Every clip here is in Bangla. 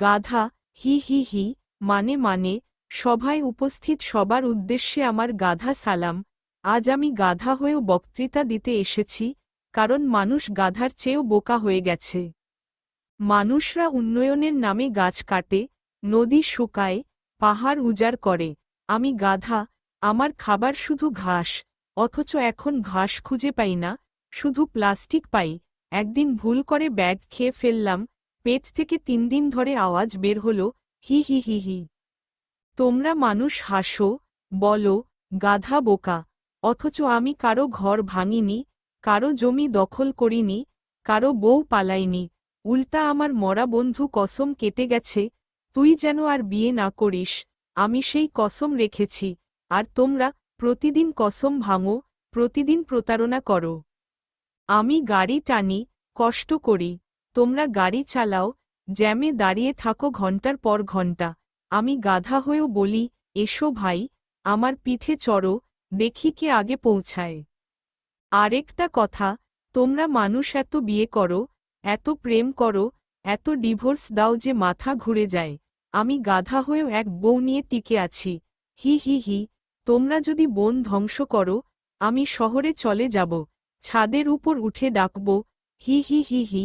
গাধা, হি হি হি মানে মানে সভায় উপস্থিত সবার উদ্দেশ্যে আমার গাধা সালাম। আজ আমি গাধা হয়েও বক্তৃতা দিতে এসেছি, কারণ মানুষ গাধার চেয়েও বোকা হয়ে গেছে। মানুষরা উন্নয়নের নামে গাছ কাটে, নদী শুকায়, পাহাড় উজাড় করে। আমি গাধা, আমার খাবার শুধু ঘাস, অথচ এখন ঘাস খুঁজে পাই না, শুধু প্লাস্টিক পাই। একদিন ভুল করে ব্যাগ খেয়ে ফেললাম পেট থেকে তিন দিন ধরে আওয়াজ বের হল, হি হি হি হি। তোমরা মানুষ হাসো, বলো, গাধা বোকা, অথচ আমি কারও ঘর ভাঙিনি, কারও জমি দখল করিনি, কারও বউ পালাইনি, উল্টা আমার মরা বন্ধু কসম কেটে গেছে, তুই যেন আর বিয়ে না করিস, আমি সেই কসম রেখেছি, আর তোমরা প্রতিদিন কসম ভাঙো, প্রতিদিন প্রতারণা করো। আমি গাড়ি টানি, কষ্ট করি তোমরা গাড়ি চালাও, জ্যামে দাঁড়িয়ে থাকো ঘণ্টার পর ঘণ্টা আমি গাধা হয়েও বলি, এসো ভাই, আমার পিঠে চড়ো, দেখি কে আগে পৌঁছায়। আরেকটা কথা, তোমরা মানুষ এত বিয়ে করো, এত প্রেম করো, এত ডিভোর্স দাও যে মাথা ঘুরে যায়। আমি গাধা হয়েও এক বউ নিয়ে টিকে আছি। হি হি হি, তোমরা যদি বন ধ্বংস করো, আমি শহরে চলে যাব। ছাদের উপর উঠে ডাকব। হি হি হি হি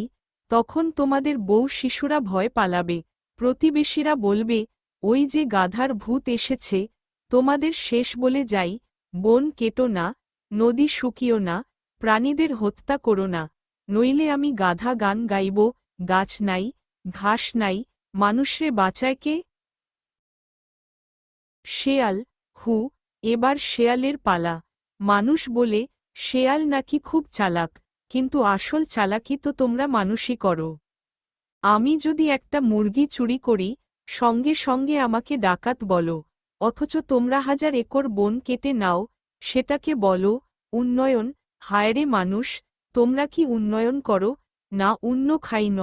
তখন তোমাদের বউ শিশুরা ভয় পালাবে। প্রতিবেশীরা বলবে, ওই যে গাধার ভূত এসেছে, তোমাদের শেষ বলে যাই, বন কেটো না, নদী শুকিও না, প্রাণীদের হত্যা করো না, নইলে আমি গাধা গান গাইব, গাছ নাই, ঘাস নাই, মানুষরে বাঁচায় কে? শেয়াল, হু, এবার শেয়ালের পালা। মানুষ বলে, শেয়াল নাকি খুব চালাক কিন্তু আসল চালাকি তো তোমরা মানুষই করো। আমি যদি একটা মুরগি চুরি করি, সঙ্গে সঙ্গে আমাকে ডাকাত বলো, অথচ তোমরা হাজার একর বন কেটে নাও, সেটাকে বলো, উন্নয়ন হায়রে মানুষ, তোমরা কি উন্নয়ন করো, না উন্ন খাই ন।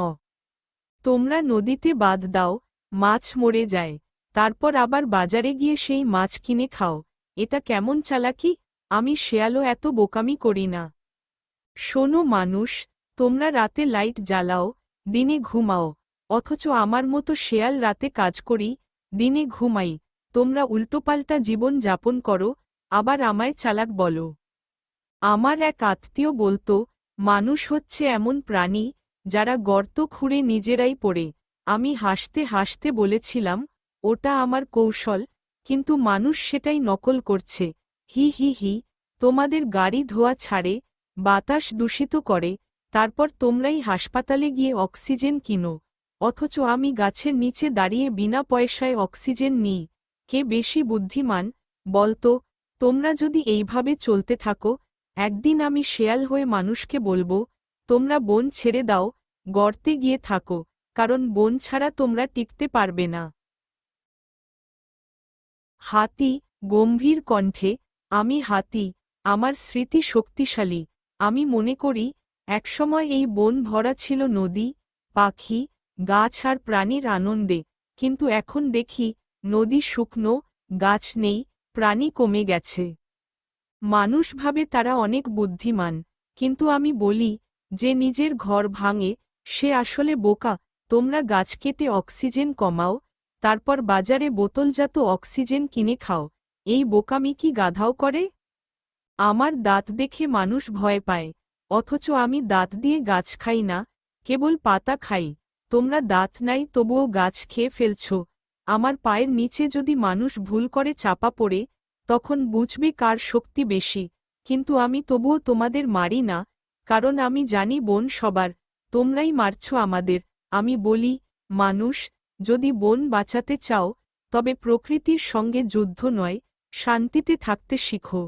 তোমরা নদীতে বাদ দাও, মাছ মরে যায়, তারপর আবার বাজারে গিয়ে সেই মাছ কিনে খাও, এটা কেমন চালাকি, আমি শেয়ালও এত বোকামি করি না। শোনো মানুষ, তোমরা রাতে লাইট জ্বালাও, দিনে ঘুমাও, অথচ আমার মতো শেয়াল রাতে কাজ করি, দিনে ঘুমাই, তোমরা উল্টোপাল্টা জীবন যাপন করো, আবার আমায় চালাক বলো। আমার এক আত্মীয় বলতো, মানুষ হচ্ছে এমন প্রাণী, যারা গর্ত খুঁড়ে নিজেরাই পড়ে। আমি হাসতে হাসতে বলেছিলাম, ওটা আমার কৌশল, কিন্তু মানুষ সেটাই নকল করছে। হি হি হি, তোমাদের গাড়ি ধোয়া ছাড়ে বাতাস দূষিত করে, তারপর তোমরাই হাসপাতালে গিয়ে অক্সিজেন কিনো। অথচ আমি গাছের নিচে দাঁড়িয়ে বিনা পয়সায় অক্সিজেন নিই। কে বেশি বুদ্ধিমান? বলতো তোমরা যদি এইভাবে চলতে থাকো, একদিন আমি শেয়াল হয়ে মানুষকে বলব, তোমরা বন ছেড়ে দাও, গর্তে গিয়ে থাকো, কারণ বন ছাড়া তোমরা টিকতে পারবে না। হাতি, গম্ভীর কণ্ঠে, আমি হাতি, আমার স্মৃতি শক্তিশালী। আমি মনে করি, একসময় এই বন ভরা ছিল নদী, পাখি, গাছ আর প্রাণীর আনন্দে, কিন্তু এখন দেখি, নদী শুকনো, গাছ নেই, প্রাণী কমে গেছে। মানুষ ভাবে তারা অনেক বুদ্ধিমান, কিন্তু আমি বলি, যে নিজের ঘর ভাঙে, সে আসলে বোকা, তোমরা গাছ কেটে অক্সিজেন কমাও, তারপর বাজারে বোতলজাত অক্সিজেন কিনে খাও, এই বোকামি কি গাধাও করে? আমার দাঁত দেখে মানুষ ভয় পায়, অথচ আমি দাঁত দিয়ে গাছ খাই না, কেবল পাতা খাই। তোমরা দাঁত নাই, তবুও গাছ খেয়ে ফেলছ। আমার পায়ের নিচে যদি মানুষ ভুল করে চাপা পড়ে, তখন বুঝবে কার শক্তি বেশি। কিন্তু আমি তবুও তোমাদের মারি না, কারণ আমি জানি বোন সবার। তোমরাই মারছ আমাদের। আমি বলি, মানুষ, যদি বন বাঁচাতে চাও, তবে প্রকৃতির সঙ্গে যুদ্ধ নয়, শান্তিতে থাকতে শিখো।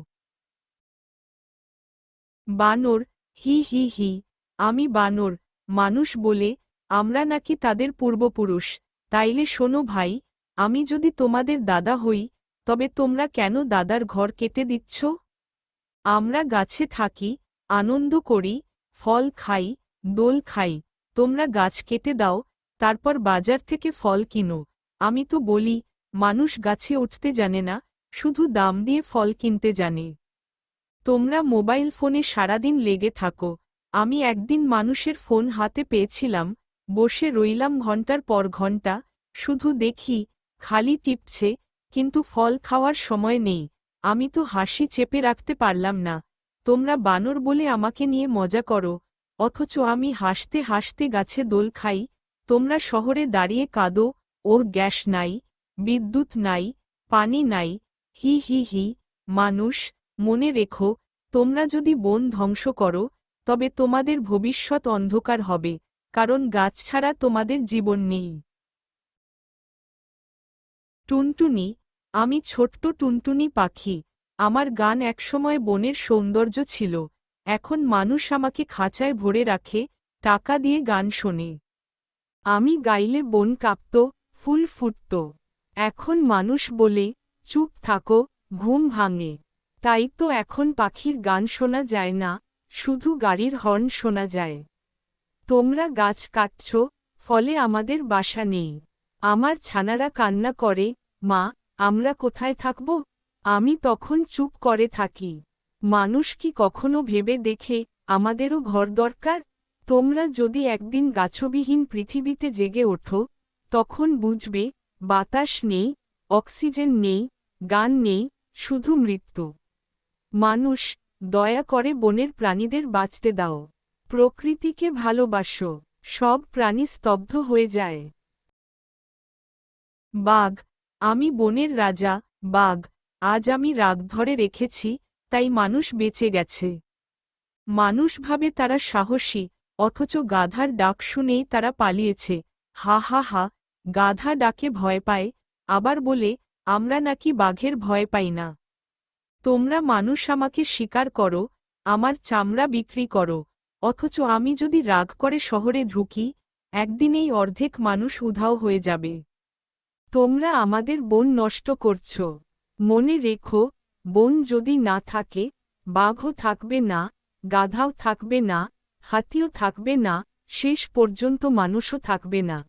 বানর, হি হি হি, আমি বানর, মানুষ বলে, আমরা নাকি তাদের পূর্বপুরুষ। তাইলে শোনো ভাই, আমি যদি তোমাদের দাদা হই, তবে তোমরা কেন দাদার ঘর কেটে দিচ্ছ? আমরা গাছে থাকি, আনন্দ করি, ফল খাই, দোল খাই, তোমরা গাছ কেটে দাও, তারপর বাজার থেকে ফল কিনো। আমি তো বলি, মানুষ গাছে উঠতে জানে না, শুধু দাম দিয়ে ফল কিনতে জানে। তোমরা মোবাইল ফোনে সারাদিন লেগে থাকো। আমি একদিন মানুষের ফোন হাতে পেয়েছিলাম, বসে রইলাম ঘণ্টার পর ঘণ্টা, শুধু দেখি, খালি টিপছে, কিন্তু ফল খাওয়ার সময় নেই। আমি তো হাসি চেপে রাখতে পারলাম না। তোমরা বানর বলে আমাকে নিয়ে মজা করো, অথচ আমি হাসতে হাসতে গাছে দোল খাই, তোমরা শহরে দাঁড়িয়ে কাঁদো, ওহ, গ্যাস নাই, বিদ্যুৎ নাই, পানি নাই, হি হি হি, মানুষ মনে রেখো, তোমরা যদি বন ধ্বংস করো, তবে তোমাদের ভবিষ্যৎ অন্ধকার হবে, কারণ গাছ ছাড়া তোমাদের জীবন নেই। টুনটুনি, আমি ছোট্ট টুনটুনি পাখি, আমার গান একসময় বনের সৌন্দর্য ছিল, এখন মানুষ আমাকে খাঁচায় ভরে রাখে, টাকা দিয়ে গান শোনে। আমি গাইলে বন কাঁপত, ফুল ফুটত, এখন মানুষ বলে, চুপ থাকো, ঘুম ভাঙে। তাই তো এখন পাখির গান শোনা যায় না, শুধু গাড়ির হর্ন শোনা যায়। তোমরা গাছ কাটছ, ফলে আমাদের বাসা নেই। আমার ছানারা কান্না করে, মা, আমরা কোথায় থাকব? আমি তখন চুপ করে থাকি। মানুষ কি কখনো ভেবে দেখে আমাদেরও ঘর দরকার? তোমরা যদি একদিন গাছবিহীন পৃথিবীতে জেগে ওঠো, তখন বুঝবে, বাতাস নেই, অক্সিজেন নেই, গান নেই, শুধু মৃত্যু। মানুষ, দয়া করে বনের প্রাণীদের বাঁচতে দাও। প্রকৃতিকে ভালোবাসো, সব প্রাণী স্তব্ধ হয়ে যায়। বাঘ, আমি বনের রাজা, বাঘ, আজ আমি রাগ ধরে রেখেছি, তাই মানুষ বেঁচে গেছে। মানুষ ভাবে তারা সাহসী, অথচ গাধার ডাক শুনেই তারা পালিয়েছে। হা হা হা, গাধা ডাকে ভয় পায়, আবার বলে, আমরা নাকি বাঘের ভয় পাই না। তোমরা মানুষ আমাকে স্বীকার করো, আমার চামড়া বিক্রি করো, অথচ আমি যদি রাগ করে শহরে ঢুকি একদিনেই অর্ধেক মানুষ উধাও হয়ে যাবে। তোমরা আমাদের বন নষ্ট করছ। মনে রেখো, বন যদি না থাকে, বাঘও থাকবে না, গাধাও থাকবে না, হাতিও থাকবে না, শেষ পর্যন্ত মানুষও থাকবে না।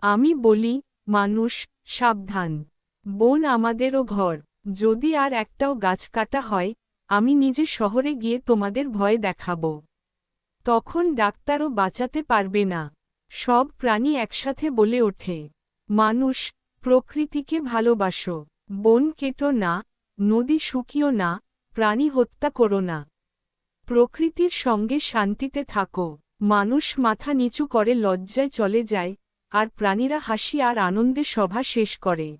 আমি বলি, মানুষ, সাবধান। বন আমাদেরও ঘর। যদি আর একটাও গাছ কাটা হয়, আমি নিজে শহরে গিয়ে তোমাদের ভয় দেখাব। তখন ডাক্তারও বাঁচাতে পারবে না। সব প্রাণী একসাথে বলে ওঠে, মানুষ, প্রকৃতিকে ভালোবাসো। বন কেটো না, নদী শুকিও না, প্রাণী হত্যা করো না। প্রকৃতির সঙ্গে শান্তিতে থাকো। মানুষ মাথা নিচু করে লজ্জায় চলে যায়, আর প্রাণীরা হাসি আর আনন্দে সভা শেষ করে।